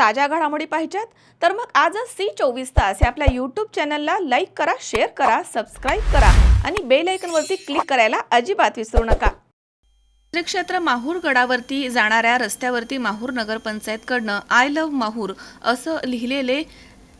ताज्या घडामोडी पाहिजेत. तर मग आजच सी चोवीस तास या आपल्या यूट्यूब चॅनलला लाईक करा शेअर करा सबस्क्राईब करा आणि बेल आयकनवरती क्लिक करायला अजिबात विसरू नका. श्रीक्षेत्र माहूरगडावरती माहूर गडावरती जाणाऱ्या रस्त्यावरती माहूर नगरपंचायतकडनं आय लव्ह माहूर असं लिहिलेले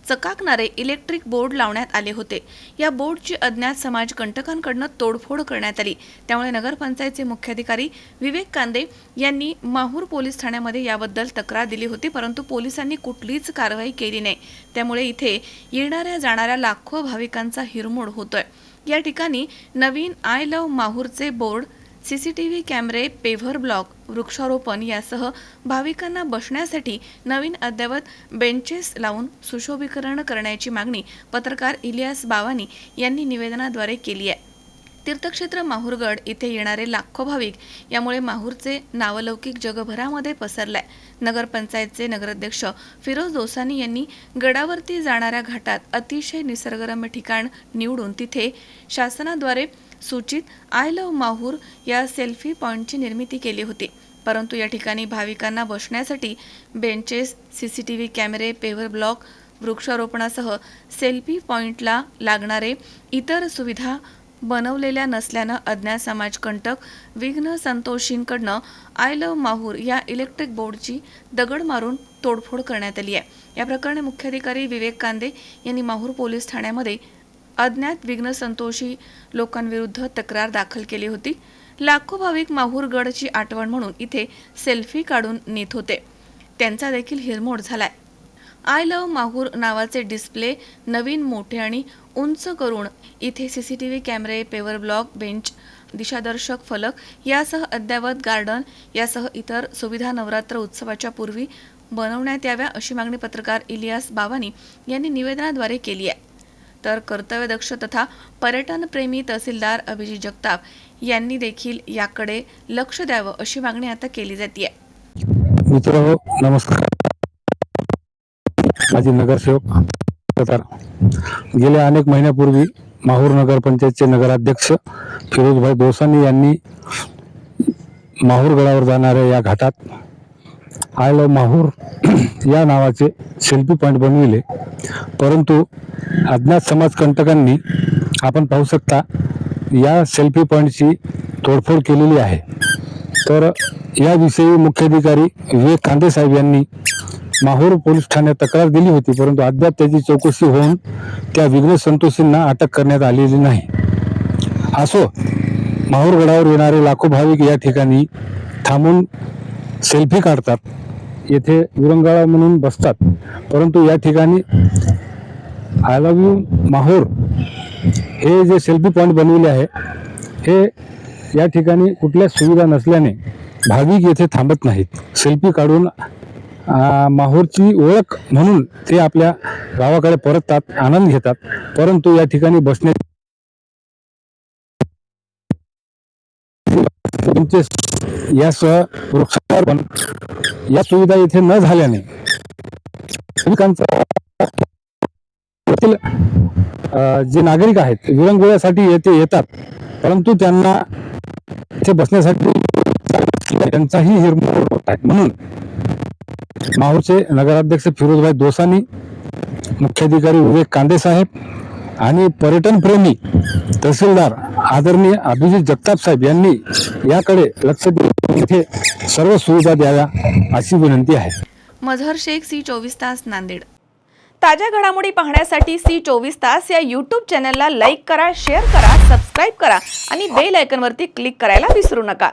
चकाकणारे इलेक्ट्रिक बोर्ड लावण्यात आले होते. या बोर्डची अज्ञात समाजकंटकांकडनं तोडफोड करण्यात आली. त्यामुळे नगरपंचायतचे मुख्याधिकारी विवेक कांदे यांनी माहूर पोलीस ठाण्यामध्ये याबद्दल तक्रार दिली होती परंतु पोलिसांनी कुठलीच कारवाई केली नाही. त्यामुळे इथे येणाऱ्या जाणाऱ्या लाखो भाविकांचा हिरमोड होतोय. या ठिकाणी नवीन आय लव्ह माहूरचे बोर्ड सीसीटीव्ही कॅमेरे पेव्हर ब्लॉक वृक्षारोपण यासह भाविकांना बसण्यासाठी नवीन अद्ययावत बेंचेस लावून सुशोभीकरण करण्याची मागणी पत्रकार इलियास बावानी यांनी निवेदनाद्वारे केली आहे. तीर्थक्षेत्र माहूरगड इथे येणारे लाखो भाविक यामुळे माहूरचे नावलौकिक जगभरामध्ये पसरलाय. नगरपंचायतचे नगराध्यक्ष फिरोज दोसानी यांनी गडावरती जाणाऱ्या घाटात अतिशय निसर्गरम्य ठिकाण निवडून तिथे शासनाद्वारे सूचित आय लव्ह माहूर या सेल्फी पॉईंटची निर्मिती केली होती. परंतु या ठिकाणी भाविकांना बसण्यासाठी benches C C T V कॅमेरे पेव्हर ब्लॉक वृक्षारोपणासह सेल्फी पॉईंटला लागणारे इतर सुविधा बनवलेल्या नसल्यानं अज्ञात समाजकंटक विघ्न संतोषींकडनं आय लव्ह माहूर या इलेक्ट्रिक बोर्डची दगड मारून तोडफोड करण्यात आली आहे. या प्रकरणी मुख्याधिकारी विवेक कांदे यांनी माहूर पोलीस ठाण्यामध्ये अज्ञात विघ्न संतोषी लोकांविरुद्ध तक्रार दाखल केली होती. लाखो भाविक माहूरगडची आठवण म्हणून इथे सेल्फी काढून नेत होते. त्यांचा देखील हिरमोड झालाय. आय लव्ह माहूर नावाचे डिस्प्ले नवीन मोठे आणि उंच करून इथे सी सी टी व्ही कॅमेरे पेवर ब्लॉक बेंच दिशादर्शक फलक यासह अद्ययावत गार्डन यासह इतर सुविधा नवरात्र उत्सवाच्या पूर्वी बनवण्यात याव्या अशी मागणी पत्रकार इलियास बावानी यांनी निवेदनाद्वारे केली आहे. तर कर्तव्यदक्ष तथा पर्यटनप्रेमी तहसीलदार अभिजित जगताप यांनी देखील याकडे लक्ष द्यावं अशी मागणी आता केली जाते मित्र हो नमस्कार. माझी नगरसेवक गेल्या अनेक महिन्यापूर्वी माहूर नगरपंचायतचे नगराध्यक्ष फिरोजभाई दोसानी यांनी माहूरगडावर जाणाऱ्या या घाटात आय लव माहूर या नावाचे सेल्फी पॉईंट बनविले. परंतु अज्ञात समाजकंटकांनी आपण पाहू शकता या सेल्फी पॉईंटची तोडफोड केलेली आहे. तर याविषयी मुख्याधिकारी विवेक कांदे साहेब यांनी माहूर पोलीस ठाण्यात तक्रार दिली होती परंतु अद्याप त्याची चौकशी होऊन त्या विघ्न संतोषींना अटक करण्यात आलेली नाही. असो माहूरगडावर येणारे लाखो भाविक या ठिकाणी थांबून सेल्फी काढतात. येथे विरंगाळा म्हणून बसतात. परंतु या ठिकाणी आय लव्ह यू माहूर हे जे सेल्फी पॉईंट बनविले आहे हे या ठिकाणी कुठल्या सुविधा नसल्याने भाविक येथे थांबत नाहीत. सेल्फी काढून माहूरची ओळख म्हणून ते आपल्या गावाकडे परततात आनंद घेतात. परंतु या ठिकाणी बसणे तुमचे यासह वृक्षारोपण या सुविधा येथे न झाल्याने जे नागरिक आहेत विरंगुळ्यासाठी येथे येतात परंतु त्यांना इथे बसण्यासाठी त्यांचाही हिरमोड होत आहे. म्हणून माहूरचे नगराध्यक्ष फिरोजभाई दोसानी मुख्याधिकारी विवेक कांदे साहेब आणि पर्यटन प्रेमी तहसीलदार आदरणीय अभिजित जगताप साहेब यांनी याकडे लक्ष देऊन इथे सर्व सुविधा द्याव्या अशी विनंती आहे. मझहर शेख सी चोवीस तास नांदेड. ताज्या घडामोडी पाहण्यासाठी सी चोवीस तास या यूट्यूब चॅनलला लाईक करा शेअर करा सबस्क्राईब करा आणि बेल आयकनवरती क्लिक करायला विसरू नका.